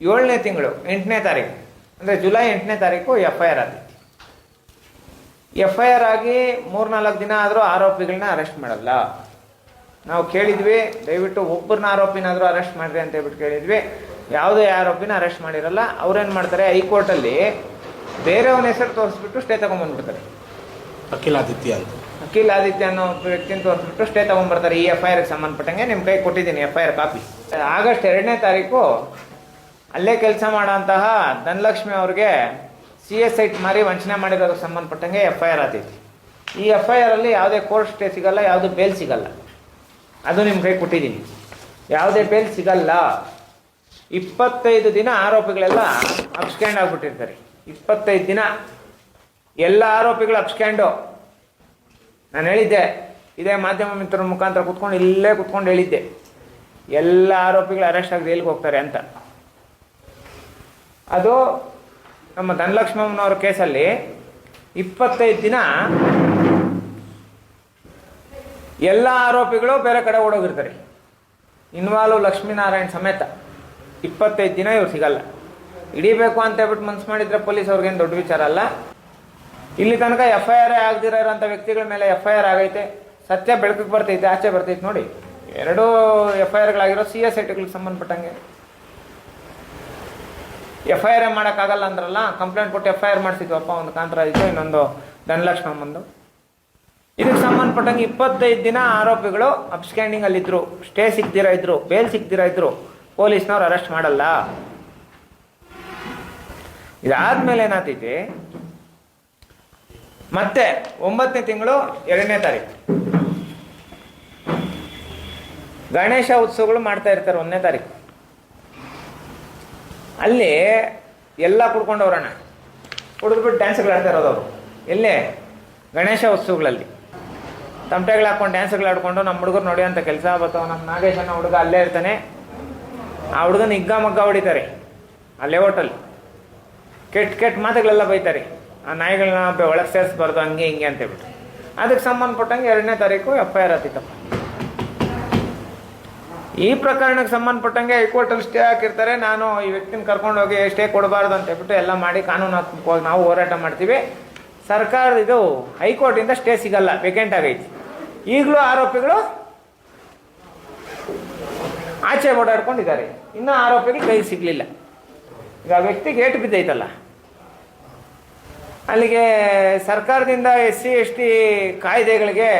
ಏಳನೇ ತಿಂಗಳು ಎಂಟನೇ ತಾರೀಕು. ಅಂದರೆ ಜುಲೈ ಎಂಟನೇ ತಾರೀಕು ಎಫ್ ಐ ಆರ್ ಆಗಿದೆ ಎಫ್ ಐ ಆರ್ ಆಗಿ ಮೂರ್ನಾಲ್ಕು ದಿನ ಆದರೂ ಆರೋಪಿಗಳನ್ನ ಅರೆಸ್ಟ್ ಮಾಡಲ್ಲ. ನಾವು ಕೇಳಿದ್ವಿ ದಯವಿಟ್ಟು ಒಬ್ಬರನ್ನ ಆರೋಪಿನಾದರೂ ಅರೆಸ್ಟ್ ಮಾಡಿರಿ ಅಂತ ಹೇಳ್ಬಿಟ್ಟು ಕೇಳಿದ್ವಿ. ಯಾವುದೇ ಆರೋಪಿನ ಅರೆಸ್ಟ್ ಮಾಡಿರಲ್ಲ. ಅವ್ರೇನು ಮಾಡ್ತಾರೆ ಹೈಕೋರ್ಟಲ್ಲಿ ಬೇರೆಯವನ ಹೆಸರು ತೋರಿಸ್ಬಿಟ್ಟು ಸ್ಟೇ ತಗೊಂಡ್ಬಂದ್ಬಿಡ್ತಾರೆ ಅಖಿಲ್ ಆದಿತ್ಯ ಅಂತ. ಅಖಿಲ್ ಆದಿತ್ಯ ಅನ್ನೋ ಒಬ್ಬ ವ್ಯಕ್ತಿನ ತೋರಿಸ್ಬಿಟ್ಟು ಸ್ಟೇ ತಗೊಂಡ್ಬರ್ತಾರೆ ಈ ಎಫ್ ಐ ಆರ್ಗೆ ಸಂಬಂಧಪಟ್ಟಂಗೆ ನಿಮ್ಮ ಕೈ ಕೊಟ್ಟಿದ್ದೀನಿ F I R copy. August ಎರಡನೇ ತಾರೀಕು ಅಲ್ಲೇ ಕೆಲಸ ಮಾಡೋಂತಹ ಧನಲಕ್ಷ್ಮಿ ಅವ್ರಿಗೆ ಸಿ ಎಸ್ ಐಟ್ ಮಾರಿ ವಂಚನೆ ಮಾಡಿರೋದಕ್ಕೆ ಸಂಬಂಧಪಟ್ಟಂಗೆ ಎಫ್ ಐ ಆರ್ ಆತೈತಿ. ಈ ಎಫ್ ಐ ಆರಲ್ಲಿ ಯಾವುದೇ ಕೋರ್ಟ್ ಸ್ಟೇ ಸಿಗಲ್ಲ, ಯಾವುದು ಬೇಲ್ ಸಿಗಲ್ಲ. ಅದು ನಿಮ್ಮ ಕೈ ಕೊಟ್ಟಿದ್ದೀನಿ ಯಾವುದೇ ಬೇಲ್ ಸಿಗಲ್ಲ. ಇಪ್ಪತ್ತೈದು ದಿನ ಆರೋಪಿಗಳೆಲ್ಲ ಅಪ್ಸ್ಕ್ಯಾಂಡ್ ಆಗಿಬಿಟ್ಟಿರ್ತಾರೆ. ಇಪ್ಪತ್ತೈದು ದಿನ ಎಲ್ಲ ಆರೋಪಿಗಳು ಅಬ್ಸ್ಕ್ಯಾಂಡು ನಾನು ಹೇಳಿದ್ದೆ, ಇದೇ ಮಾಧ್ಯಮ ಮಿತ್ರರ ಮುಖಾಂತರ ಕುತ್ಕೊಂಡು ಇಲ್ಲೇ ಕುತ್ಕೊಂಡು ಹೇಳಿದ್ದೆ. ಎಲ್ಲ ಆರೋಪಿಗಳು ಅರೆಸ್ಟ್ ಆಗಿ ಜೈಲಿಗೆ ಹೋಗ್ತಾರೆ ಅಂತ. ಅದು ನಮ್ಮ ಧನಲಕ್ಷ್ಮಮ್ಮನವ್ರ ಕೇಸಲ್ಲಿ ಇಪ್ಪತ್ತೈದು ದಿನ ಎಲ್ಲ ಆರೋಪಿಗಳು ಬೇರೆ ಕಡೆ ಓಡೋಗಿರ್ತಾರೆ. ಇನ್ವಾಲ್ವ್ ಲಕ್ಷ್ಮೀನಾರಾಯಣ್ ಸಮೇತ ಇಪ್ಪತ್ತೈದು ದಿನ ಇವ್ರು ಸಿಗಲ್ಲ. ಹಿಡಿಬೇಕು ಅಂತ ಹೇಳ್ಬಿಟ್ಟು ಮನ್ಸು ಮಾಡಿದ್ರೆ ಪೊಲೀಸ್ ಅವ್ರಿಗೇನು ದೊಡ್ಡ ವಿಚಾರ ಅಲ್ಲ. ಇಲ್ಲಿ ತನಕ ಎಫ್ ಐ ಆರ್ ಆಗದಿರೋ ಇರೋಂಥ ವ್ಯಕ್ತಿಗಳ ಮೇಲೆ ಎಫ್ ಐ ಆರ್ ಆಗೈತೆ. ಸತ್ಯ ಬೆಳಕಿಗೆ ಬರ್ತೈತೆ ಆಚೆ ಬರ್ತೈತೆ ನೋಡಿ. ಎರಡೂ ಎಫ್ ಐ ಆರ್ಗಳಾಗಿರೋ ಸಿ ಎಸ್ ಐಟಿಗಳಿಗೆ ಸಂಬಂಧಪಟ್ಟಂಗೆ. ಎಫ್ ಐ ಆರ್ ಮಾಡೋಕ್ಕಾಗಲ್ಲ ಅಂದ್ರಲ್ಲ ಕಂಪ್ಲೇಂಟ್ ಕೊಟ್ಟು ಎಫ್ ಐ ಆರ್ ಮಾಡಿಸಿದ್ವಪ್ಪ, ಒಂದು ಕಾಂತರ ಇತ್ತು ಇನ್ನೊಂದು ಬಂದು. ಇದಕ್ಕೆ ಸಂಬಂಧಪಟ್ಟಂಗೆ ಇಪ್ಪತ್ತೈದು ದಿನ ಆರೋಪಿಗಳು ಅಲ್ಲಿದ್ರು. ಸ್ಟೇ ಸಿಗ್ದಿರ ಇದ್ರು ಬೇಲ್ ಸಿಗ್ದಿರ ಇದ್ರು. ಪೊಲೀಸ್ನವ್ರು ಅರೆಸ್ಟ್ ಮಾಡಲ್ಲ. ಇದಾದ್ಮೇಲೆ ಏನಾಗ್ತೈತಿ? ಮತ್ತೆ ಒಂಬತ್ತನೇ ತಿಂಗಳು ಎರಡನೇ ತಾರೀಕು. ಗಣೇಶ ಉತ್ಸವಗಳು ಮಾಡ್ತಾ ಇರ್ತಾರೆ ಒಂದನೇ ತಾರೀಕು. ಅಲ್ಲಿ ಎಲ್ಲ ಕುಡ್ಕೊಂಡವ್ರಣ್ಣ ಕುಡಿದ್ಬಿಟ್ಟು ಡ್ಯಾನ್ಸ್ಗಳು ಆಡ್ತಾ ಇರೋದು ಅವರು. ಎಲ್ಲೇ ಗಣೇಶ ಉತ್ಸವಗಳಲ್ಲಿ. ತಮಟೆಗಳು ಹಾಕೊಂಡು ಡ್ಯಾನ್ಸ್ಗಳು ಆಡ್ಕೊಂಡು ನಮ್ಮ ಹುಡುಗರು ನೋಡಿ ಕೆಲಸ ಬರ್ತಾವ ನಮ್ಮ ನಾಗೇಶ್ ಅನ್ನೋ ಹುಡುಗ ಅಲ್ಲೇ ಇರ್ತಾನೆ. ಆ ಹುಡುಗನ ಹಿಗ್ಗ ಮಗ್ಗ ಹೊಡಿತಾರೆ. ಅಲ್ಲೇ ಹೋಟಲ್ ಕೆಟ್ಟ ಕೆಟ್ಟ ಮಾತುಗಳೆಲ್ಲ ಬೈತಾರೆ. ಆ ನಾಯಿಗಳನ್ನ ಒಳಗೆ ಸೇರಿಸ್ಬಾರ್ದು, ಹಂಗೆ ಹಿಂಗೆ ಅಂತ ಹೇಳ್ಬಿಟ್ಟು. ಅದಕ್ಕೆ ಸಂಬಂಧಪಟ್ಟಂಗೆ ಎರಡನೇ ತಾರೀಕು ಎಫ್ ಐ ಆರ್ ಆತಿತ್ತಪ್ಪ ಈ ಪ್ರಕರಣಕ್ಕೆ ಸಂಬಂಧಪಟ್ಟಂಗೆ ಹೈಕೋರ್ಟಲ್ಲಿ ಸ್ಟೇ ಹಾಕಿರ್ತಾರೆ. ನಾನು ಈ ವ್ಯಕ್ತಿನ ಕರ್ಕೊಂಡು ಹೋಗಿ ಸ್ಟೇ ಕೊಡಬಾರ್ದು ಅಂತ ಹೇಳ್ಬಿಟ್ಟು ಎಲ್ಲ ಮಾಡಿ ಕಾನೂನಾತ್ಮಕವಾಗಿ ನಾವು ಹೋರಾಟ ಮಾಡ್ತೀವಿ. ಸರ್ಕಾರ ಇದು ಹೈಕೋರ್ಟಿಂದ ಸ್ಟೇ ಸಿಗಲ್ಲ ವೇಕೆಂಟ್ ಆಗೈತಿ. ಈಗಲೂ ಆರೋಪಿಗಳು ಆಚೆ ಓಡಾಡ್ಕೊಂಡಿದ್ದಾರೆ. ಇನ್ನೂ ಆರೋಪಿಗಳು ಕೈ ಸಿಗಲಿಲ್ಲ. ಈಗ ಆ ವ್ಯಕ್ತಿಗೆ ಏಟು ಬಿದ್ದೈತಲ್ಲ. ಅಲ್ಲಿಗೆ ಸರ್ಕಾರದಿಂದ ಎಸ್ ಸಿ, ಎಸ್ ಟಿ ಕಾಯ್ದೆಗಳಿಗೆ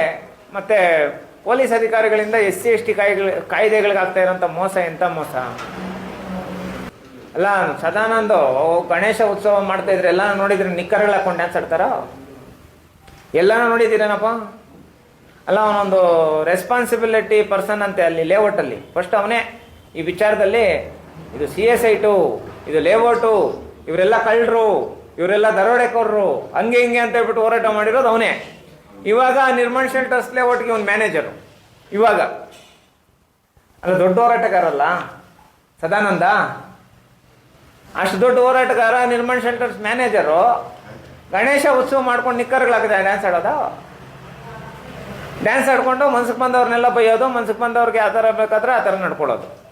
ಮತ್ತು ಪೊಲೀಸ್ ಅಧಿಕಾರಿಗಳಿಂದ ಎಸ್ ಸಿ, ಎಸ್ ಟಿ ಕಾಯ್ದೆ ಕಾಯ್ದೆಗಳಿಗೆ ಆಗ್ತಾ ಇರೋಂಥ ಮೋಸ ಎಂಥ ಮೋಸ? ಅಲ್ಲ, ಸದಾನಂದು, ಗಣೇಶ ಉತ್ಸವ ಮಾಡ್ತಾ ಇದ್ರೆ ಎಲ್ಲ ನೋಡಿದ್ರೆ ನಿಕ್ಕರ್ಗಳು ಹಾಕೊಂಡು ಡ್ಯಾನ್ಸ್ ಆಡ್ತಾರ? ಎಲ್ಲಾನು ನೋಡಿದ್ದೀರೇನಪ್ಪ? ಅಲ್ಲ, ಅವನೊಂದು ರೆಸ್ಪಾನ್ಸಿಬಿಲಿಟಿ ಪರ್ಸನ್ ಅಂತೆ ಅಲ್ಲಿ ಲೇಔಟಲ್ಲಿ ಫಸ್ಟ್ ಅವನೇ ಈ ವಿಚಾರದಲ್ಲಿ ಇದು ಸಿ ಎಸ್ ಐಟು ಇದು ಲೇಔಟು ಇವರೆಲ್ಲ ಕಳ್ಳರು, ಇವರೆಲ್ಲ ದರೋಡೆಕೋರರು, ಹಂಗೆ ಹಿಂಗೆ ಅಂತ ಹೇಳ್ಬಿಟ್ಟು ಹೋರಾಟ ಮಾಡಿರೋದು ಅವನೇ. ಇವಾಗ ನಿರ್ಮಾಣ ಶೆಲ್ಟರ್ಸ್ ಲೇಔಟ್ಗೆ ಒಂದು ಮ್ಯಾನೇಜರು. ಇವಾಗ. ಅಲ್ಲ, ದೊಡ್ಡ ಹೋರಾಟಗಾರಲ್ಲ? ಸದಾನಂದ? ಅಷ್ಟು ದೊಡ್ಡ ಹೋರಾಟಗಾರ, ನಿರ್ಮಾಣ ಸೆಂಟರ್ಸ್ ಮ್ಯಾನೇಜರು. ಗಣೇಶ ಉತ್ಸವ ಮಾಡ್ಕೊಂಡು ನಿಕ್ಕರ್ಗಳಾಗಿದೆ. ಡ್ಯಾನ್ಸ್ ಆಡೋದು? ಡ್ಯಾನ್ಸ್ ಆಡ್ಕೊಂಡು ಮನ್ಸಿಗೆ ಬಂದವ್ರನ್ನೆಲ್ಲ ಬೈಯೋದು, ಮನ್ಸಿಗೆ ಬಂದವ್ರಿಗೆ ಆ ಥರ ಬೇಕಾದ್ರೆ ಆ ಥರ ನಡ್ಕೊಳ್ಳೋದು.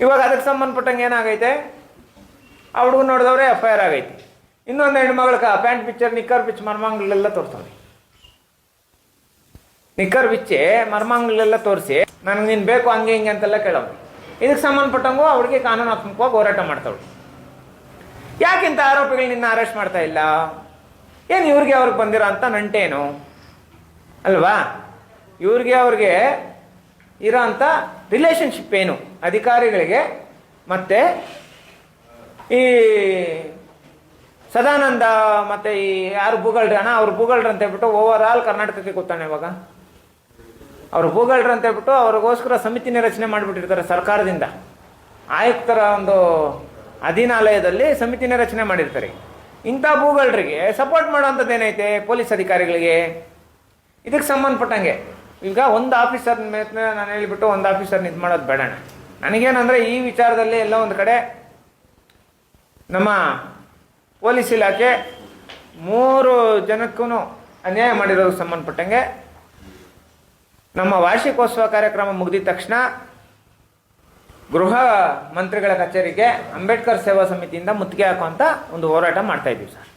ಇವಾಗ ಅದಕ್ಕೆ ಸಂಬಂಧಪಟ್ಟಂಗೆ ಏನಾಗೈತೆ? ಆ ಹುಡುಗ ನೋಡಿದವ್ರೆ ಎಫ್ ಆರ್ ಆಗೈತಿ. ಇನ್ನೊಂದು ಹೆಣ್ಮಗಳ ಪ್ಯಾಂಟ್ ಪಿಚ್ಚರ್ ನಿಕ್ಕರ್ ಪಿಚ್ ಮರ್ಮಾಂಗ್ಲೆಲ್ಲ ತೋರಿಸ್ತಾನೆ ನಿಕ್ಕರ್ ಬಿಚ್ಚೆ ಮರ್ಮಾಂಗ್ಲೆಲ್ಲ ತೋರಿಸಿ, ನನಗೆ ನೀನು ಬೇಕು ಹಂಗೆ ಹಿಂಗೆ ಅಂತೆಲ್ಲ ಕೇಳೋದು ಇದಕ್ಕೆ ಸಂಬಂಧಪಟ್ಟಂಗೂ ಅವಳಿಗೆ ಕಾನೂನಾತ್ಮಕವಾಗಿ ಹೋರಾಟ ಮಾಡ್ತಾವಳು. ಯಾಕಿಂತ ಆರೋಪಿಗಳು ನಿನ್ನ ಅರೆಸ್ಟ್ ಮಾಡ್ತಾ ಇಲ್ಲ? ಏನು ಇವ್ರಿಗೆ ಅವ್ರಿಗೆ ಬಂದಿರೋ ಅಂತ ನಂಟೇನು? ಅಲ್ವಾ? ಇವ್ರಿಗೆ ಅವ್ರಿಗೆ ಇರೋ ಅಂಥ ರಿಲೇಷನ್ಶಿಪ್ ಏನು? ಅಧಿಕಾರಿಗಳಿಗೆ ಮತ್ತೆ ಈ ಸದಾನಂದ ಮತ್ತೆ ಈ ಯಾರು ಭೂಗಳ್ರಿ ಅಣ್ಣ ಅವ್ರು ಭೂಗಳ್ರಿ ಅಂತ ಹೇಳ್ಬಿಟ್ಟು ಓವರ್ ಆಲ್ ಕರ್ನಾಟಕಕ್ಕೆ ಗೊತ್ತಾನೆ ಇವಾಗ. ಅವ್ರು ಭೂಗಳ್ರು ಅಂತ ಹೇಳ್ಬಿಟ್ಟು ಅವ್ರಿಗೋಸ್ಕರ ಸಮಿತಿನ ರಚನೆ ಮಾಡಿಬಿಟ್ಟಿರ್ತಾರೆ ಸರ್ಕಾರದಿಂದ. ಆಯುಕ್ತರ ಒಂದು ಅಧೀನಾಲಯದಲ್ಲಿ ಸಮಿತಿನ ರಚನೆ ಮಾಡಿರ್ತಾರೆ. ಇಂಥ ಭೂಗಳ್ರಿಗೆ ಸಪೋರ್ಟ್ ಮಾಡೋಂಥದ್ದು ಏನೈತೆ ಪೊಲೀಸ್ ಅಧಿಕಾರಿಗಳಿಗೆ? ಇದಕ್ಕೆ ಸಂಬಂಧಪಟ್ಟಂಗೆ. ಈಗ ಒಂದು ಆಫೀಸರ್ ಮೇಲೆ ನಾನು ಹೇಳಿಬಿಟ್ಟು ಒಂದು ಆಫೀಸರ್ ಇದು ಮಾಡೋದು ಬೇಡಣ ನನಗೇನಂದರೆ ಈ ವಿಚಾರದಲ್ಲಿ ಎಲ್ಲ ಒಂದು ಕಡೆ ನಮ್ಮ ಪೊಲೀಸ್ ಇಲಾಖೆ ಮೂರು ಜನಕ್ಕೂ ಅನ್ಯಾಯ ಮಾಡಿರೋದಕ್ಕೆ ಸಂಬಂಧಪಟ್ಟಂಗೆ ನಮ್ಮ ವಾರ್ಷಿಕೋತ್ಸವ ಕಾರ್ಯಕ್ರಮ ಮುಗಿದ ತಕ್ಷಣ ಗೃಹ ಮಂತ್ರಿಗಳ ಕಚೇರಿಗೆ ಅಂಬೇಡ್ಕರ್ ಸೇವಾ ಸಮಿತಿಯಿಂದ ಮುತ್ತಿಗೆ ಹಾಕುವಂತ ಒಂದು ಹೋರಾಟ ಮಾಡ್ತಾ ಇದ್ದೀವಿ ಸರ್.